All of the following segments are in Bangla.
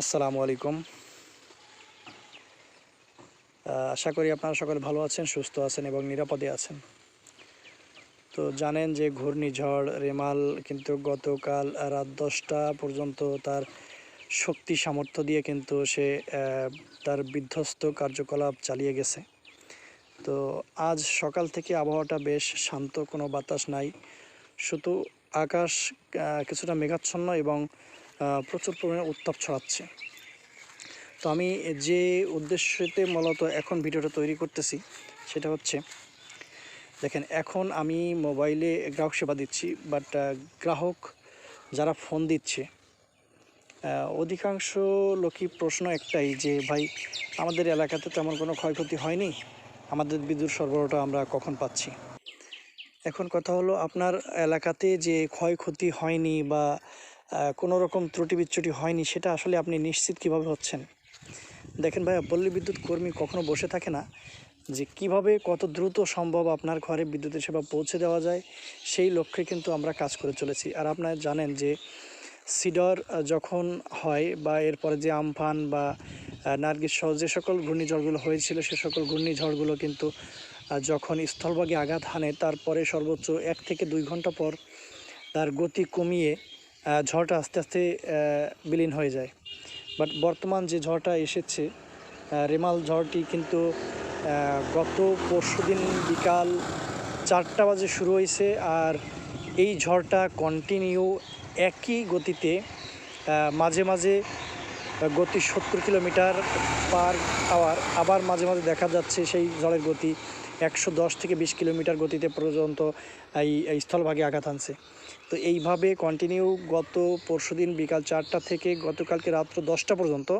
আসসালামু আলাইকুম। আশা করি আপনারা সকলে ভালো আছেন, সুস্থ আছেন এবং নিরাপদে আছেন। তো জানেন যে ঘূর্ণিঝড় রেমাল কিন্তু গতকাল রাত দশটা পর্যন্ত তার শক্তি সামর্থ্য দিয়ে কিন্তু সে তার বিধ্বস্ত কার্যকলাপ চালিয়ে গেছে। তো আজ সকাল থেকে আবহাওয়াটা বেশ শান্ত, কোনো বাতাস নাই। শুধু আকাশ কিছুটা মেঘাচ্ছন্ন এবং প্রচুর পরিমাণে উত্তাপ ছড়াচ্ছে। তো আমি যে উদ্দেশ্যতে মূলত এখন ভিডিওটা তৈরি করতেছি, সেটা হচ্ছে, দেখেন, এখন আমি মোবাইলে গ্রাহক সেবা দিচ্ছি বাট গ্রাহক যারা ফোন দিচ্ছে অধিকাংশ লোকই প্রশ্ন একটাই যে, ভাই, আমাদের এলাকাতে তেমন কোনো ক্ষয়ক্ষতি হয়নি? আমাদের বিদ্যুৎ সরবরাহটা আমরা কখন পাচ্ছি? এখন কথা হলো, আপনার এলাকাতে যে ক্ষয়ক্ষতি হয়নি বা কোনো রকম ত্রুটি বিচ্যুটি হয়নি, সেটা আসলে আপনি নিশ্চিত কীভাবে হচ্ছেন? দেখেন ভাইয়া, পল্লী বিদ্যুৎ কর্মী কখনো বসে থাকে না যে কীভাবে কত দ্রুত সম্ভব আপনার ঘরে বিদ্যুতের সেবা পৌঁছে দেওয়া যায়, সেই লক্ষ্যে কিন্তু আমরা কাজ করে চলেছি। আর আপনারা জানেন যে সিডর যখন হয় বা এরপরে যে আমফান বা নার্গিস সহ যে সকল ঘূর্ণিঝড়গুলো হয়েছিল, সে সকল ঘূর্ণিঝড়গুলো কিন্তু যখন স্থলভাগে আঘাত হানে, তারপরে সর্বোচ্চ এক থেকে দুই ঘণ্টা পর তার গতি কমিয়ে ঝড়টা আস্তে আস্তে বিলীন হয়ে যায়। বাট বর্তমান যে ঝড়টা এসেছে রেমাল ঝড়টি কিন্তু গত পরশুদিন বিকাল চারটা বাজে শুরু হয়েছে আর এই ঝড়টা কন্টিনিউ একই গতিতে মাঝে মাঝে গতি সত্তর কিলোমিটার পার আওয়ার আবার মাঝে মাঝে দেখা যাচ্ছে সেই ঝড়ের গতি একশো দশ থেকে বিশ কিলোমিটার গতিতে পর্যন্ত এই স্থলভাগে আঘাত আনছে তো এইভাবে কন্টিনিউ গত পরশুদিন বিকাল চারটা থেকে গতকালকে রাত্র দশটা পর্যন্ত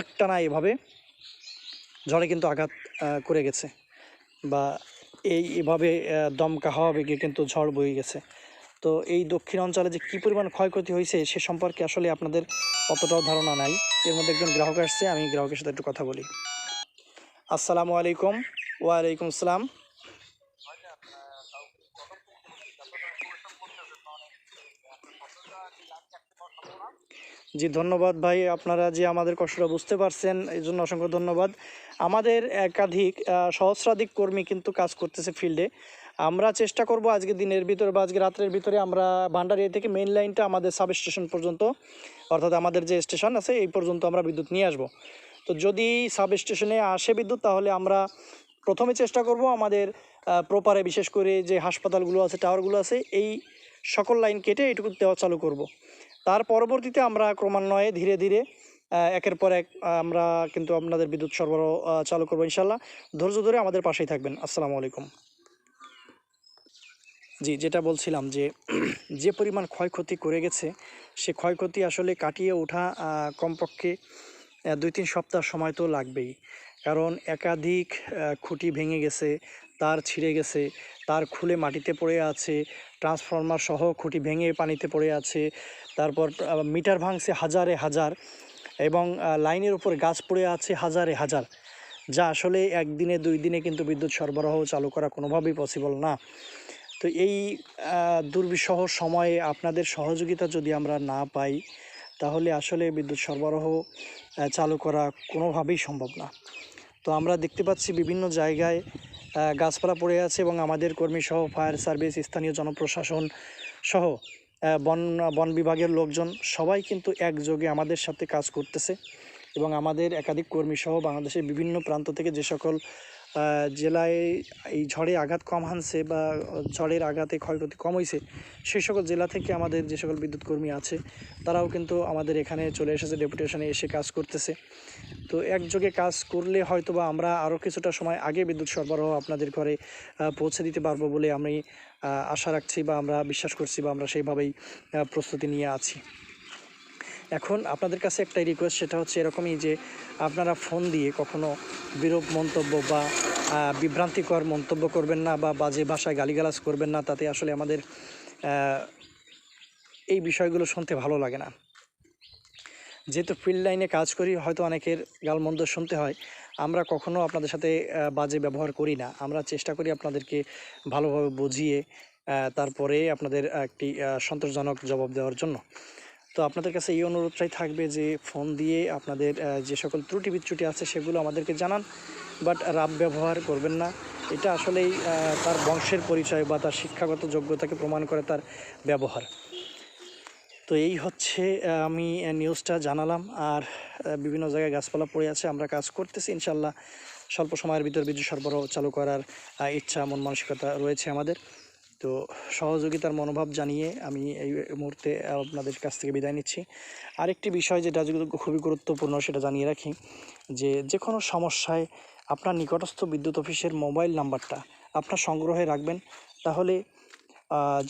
একটানা এভাবে ঝড়ে কিন্তু আঘাত করে গেছে বা এই, এভাবে দমকা হওয়া বেগে কিন্তু ঝড় বয়ে গেছে। তো এই দক্ষিণ অঞ্চলে যে কী পরিমাণ ক্ষয়ক্ষতি হয়েছে সে সম্পর্কে আসলে আপনাদের অতটাও ধারণা নাই। এর মধ্যে একজন গ্রাহক আসছে, আমি গ্রাহকের সাথে একটু কথা বলি। আসসালামু আলাইকুম। ওয়ালাইকুম আসসালাম জি, ধন্যবাদ ভাই। আপনারা যে আমাদের কষ্টটা বুঝতে পারছেন, এই জন্য অসংখ্য ধন্যবাদ। আমাদের একাধিক সহস্রাধিক কর্মী কিন্তু কাজ করতেছে ফিল্ডে। আমরা চেষ্টা করব আজকে দিনের ভিতরে বা আজকে রাত্রের ভিতরে আমরা ভান্ডারিয়া থেকে মেইন লাইনটা আমাদের সাব স্টেশন পর্যন্ত, অর্থাৎ আমাদের যে স্টেশন আছে, এই পর্যন্ত আমরা বিদ্যুৎ নিয়ে আসব। তো যদি সাব স্টেশনে আসে বিদ্যুৎ, তাহলে আমরা প্রথমে চেষ্টা করব আমাদের প্রপারে বিশেষ করে যে হাসপাতালগুলো আছে টাওয়ারগুলো আছে, এই সকল লাইন কেটে এটুকু দেওয়া চালু করব। তার পরবর্তীতে আমরা ক্রমান্বয়ে ধীরে ধীরে একের পর এক আমরা কিন্তু আপনাদের বিদ্যুৎ সরবরাহ চালু করব ইনশাল্লাহ ধৈর্য ধরে আমাদের পাশেই থাকবেন। আসসালামু আলাইকুম। জি, যেটা বলছিলাম যে যে পরিমাণ ক্ষয়ক্ষতি করে গেছে, সে ক্ষয়ক্ষতি আসলে কাটিয়ে ওঠা কমপক্ষে দুই তিন সপ্তাহ সময় তো লাগবেই। কারণ একাধিক খুঁটি ভেঙে গেছে, তার ছিঁড়ে গেছে, তার খুলে মাটিতে পড়ে আছে, ট্রান্সফরমার সহ খুঁটি ভেঙে পানিতে পড়ে আছে, তারপর মিটার ভাঙছে হাজারে হাজার এবং লাইনের উপর গাছ পড়ে আছে হাজারে হাজার। যা আসলে একদিনে, দুই দিনে কিন্তু বিদ্যুৎ সরবরাহ চালু করা কোনোভাবেই পসিবল না। তো এই দুর্বিষহ সময়ে আপনাদের সহযোগিতা যদি আমরা না পাই তাহলে আসলে বিদ্যুৎ সরবরাহ চালু করা কোনোভাবেই সম্ভব না। তো আমরা দেখতে পাচ্ছি বিভিন্ন জায়গায় গাছপালা পড়ে আছে এবং আমাদের কর্মী সহ ফায়ার সার্ভিস, স্থানীয় জনপ্রশাসন সহ বন বন বিভাগের লোকজন সবাই কিন্তু একযোগে আমাদের সাথে কাজ করতেছে এবং আমাদের একাধিক কর্মী সহ বাংলাদেশের বিভিন্ন প্রান্ত থেকে যে সকল জেলায় এই ঝড়ে আঘাত কম হানছে বা ঝড়ের আঘাতে ক্ষয়ক্ষতি কম হয়েছে সেই সকল জেলা থেকে আমাদের যে সকল বিদ্যুৎ কর্মী আছে, তারাও কিন্তু আমাদের এখানে চলে এসেছে, ডেপুটেশনে এসে কাজ করতেছে। তো একযোগে কাজ করলে হয়তো বা আমরা আরও কিছুটা সময় আগে বিদ্যুৎ সরবরাহ আপনাদের ঘরে পৌঁছে দিতে পারব বলে আমি আশা রাখছি বা আমরা বিশ্বাস করছি বা আমরা সেইভাবেই প্রস্তুতি নিয়ে আছি। এখন আপনাদের কাছে একটাই রিকোয়েস্ট সেটা হচ্ছে এরকমই যে আপনারা ফোন দিয়ে কখনো বিরূপ মন্তব্য বা বিভ্রান্তিকর মন্তব্য করবেন না বা বাজে ভাষায় গালিগালাজ করবেন না, তাতে আসলে আমাদের এই বিষয়গুলো শুনতে ভালো লাগে না। যেহেতু ফিল্ড লাইনে কাজ করি, হয়তো অনেকের গালমন্দ শুনতে হয়। আমরা কখনো আপনাদের সাথে বাজে ব্যবহার করি না। আমরা চেষ্টা করি আপনাদেরকে ভালোভাবে বুঝিয়ে তারপরে আপনাদের একটি সন্তোষজনক জবাব দেওয়ার জন্য। তো আপনাদের কাছে এই অনুরোধটাই থাকবে যে ফোন দিয়ে আপনাদের যে সকল ত্রুটি বিচ্যুটি আছে সেগুলো আমাদেরকে জানান। বাট রাব ব্যবহার করবেন না। এটা আসলেই তার বংশের পরিচয় বা তার শিক্ষাগত যোগ্যতাকে প্রমাণ করে তার ব্যবহার। তো এই হচ্ছে আমি নিউজটা জানালাম। আর বিভিন্ন জায়গায় গাছপালা পড়ে আছে, আমরা কাজ করতেছি। ইনশাল্লাহ স্বল্প সময়ের ভিতর বিদ্যুৎ সরবরাহ চালু করার ইচ্ছা মন মানসিকতা রয়েছে আমাদের। তো সহযোগিতার মনোভাব জানিয়ে আমি এই মুহূর্তে আপনাদের কাছ থেকে বিদায় নিচ্ছি। আরেকটি বিষয় যেটা খুবই গুরুত্বপূর্ণ সেটা জানিয়ে রাখি, যে যে কোনো সমস্যায় আপনার নিকটস্থ বিদ্যুৎ অফিসের মোবাইল নাম্বারটা আপনার সংগ্রহে রাখবেন। তাহলে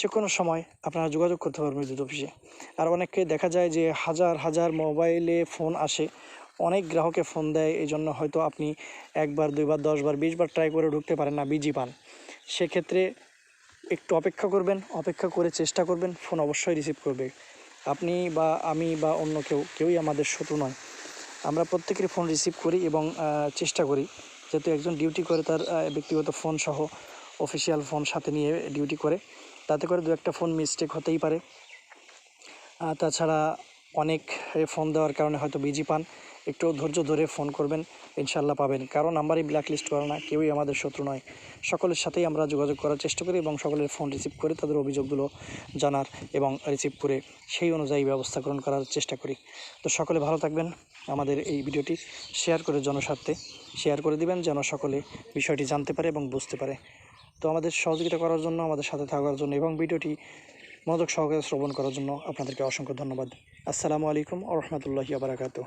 যে কোনো সময় আপনারা যোগাযোগ করতে পারবেন বিদ্যুৎ অফিসে। আর অনেককে দেখা যায় যে হাজার হাজার মোবাইলে ফোন আসে, অনেক গ্রাহকে ফোন দেয় এই জন্য হয়তো আপনি একবার, দুইবার, দশবার, বিশবার ট্রাই করে ঢুকতে পারেন না, বিজি পান। সেক্ষেত্রে একটু অপেক্ষা করবেন, অপেক্ষা করে চেষ্টা করবেন, ফোন অবশ্যই রিসিভ করবে। আপনি বা আমি বা অন্য কেউ, কেউই আমাদের শত্রু নয়। আমরা প্রত্যেকের ফোন রিসিভ করি এবং চেষ্টা করি যাতে একজন ডিউটি করে তার ব্যক্তিগত ফোন সহ অফিসিয়াল ফোন সাথে নিয়ে ডিউটি করে। তাতে করে দু একটা ফোন মিস্টেক হতেই পারে। তাছাড়া অনেক ফোন দেওয়ার কারণে হয়তো বিজি পান। একটু ধৈর্য ধরে ফোন করবেন ইনশাল্লাহ পাবেন। কারণ নাম্বারই ব্ল্যাক লিস্ট করা না, কেউই আমাদের শত্রু নয়। সকলের সাথেই আমরা যোগাযোগ করার চেষ্টা করি এবং সকলের ফোন রিসিভ করে তাদের অভিযোগগুলো জানার এবং রিসিভ করে সেই অনুযায়ী ব্যবস্থা গ্রহণ করার চেষ্টা করি। তো সকলে ভালো থাকবেন। আমাদের এই ভিডিওটি শেয়ার করে জনস্বার্থে শেয়ার করে দিবেন, যেন সকলে বিষয়টি জানতে পারে এবং বুঝতে পারে। তো আমাদের সহযোগিতা করার জন্য, আমাদের সাথে থাকার জন্য এবং ভিডিওটি মনোযোগ সহকারে শ্রবণ করার জন্য আপনাদেরকে অসংখ্য ধন্যবাদ। আসসালামু আলাইকুম আ রহমতুল্লাহি আবরাকাতু